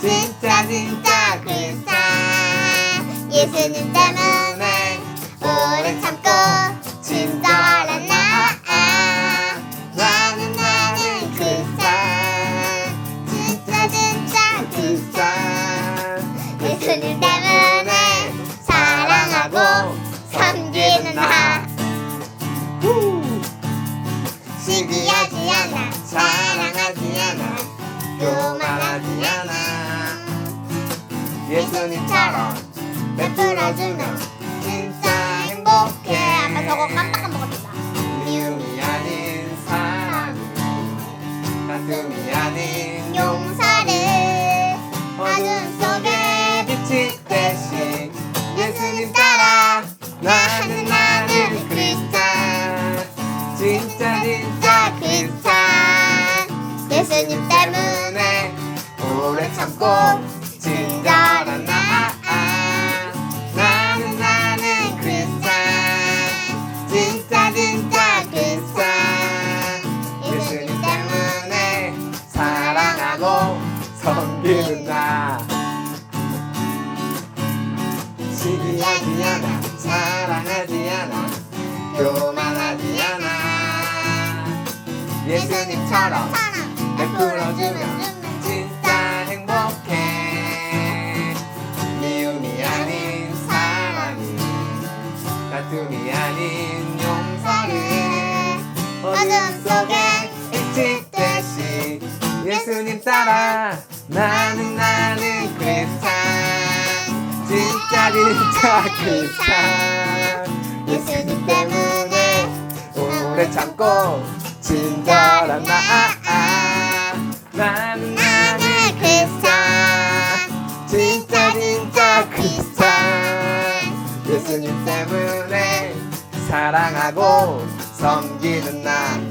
진짜 진짜 그리스도 예수님 때문에 오래 참고 친절한 나? 나는 나는 그리스도 진짜 진짜 그리스도 예수님 때문에 사랑하고 섬기는 나 예수님처럼 베풀어주면 진짜 행복해. 아까 저거 깜빡 먹었다. 미움이 아닌 사랑 다툼이 아닌 용서를 어둠 속에 빛이 되신 예수님 따라 나는 나는 그리스도 진짜 진짜 그리스도 예수님 때문에 오래 참고 교만하지 않아. 예수님처럼 베풀어주면 진짜 행복해. 미움이 아닌 사랑이 다툼이 아닌 용서를 어둠 속에 일찍듯이 예수님 따라 나는 나는 그리스도 진짜 진짜 그리스도 예수님 때문에 오래 참고 친절한 나 나는 나는 그리스도 진짜 진짜 그리스도 예수님 때문에 사랑하고 섬기는 나. 어,